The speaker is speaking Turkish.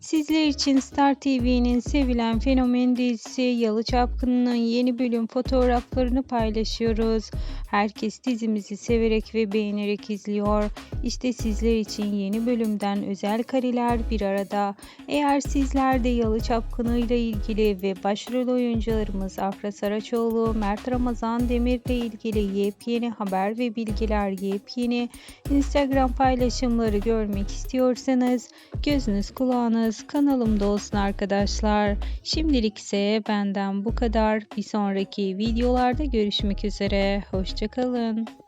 Sizler için Star TV'nin sevilen fenomen dizisi Yalı Çapkını'nın yeni bölüm fotoğraflarını paylaşıyoruz. Herkes dizimizi severek ve beğenerek izliyor. İşte sizler için yeni bölümden özel kareler bir arada. Eğer sizler de Yalı Çapkını ile ilgili ve başrol oyuncularımız Afra Saraçoğlu, Mert Ramazan Demir ile ilgili yepyeni haber ve bilgiler, yepyeni Instagram paylaşımları görmek istiyorsanız gözünüz kulağınız kanalımda olsun arkadaşlar. Şimdilik ise benden bu kadar. Bir sonraki videolarda görüşmek üzere. Hoşçakalın.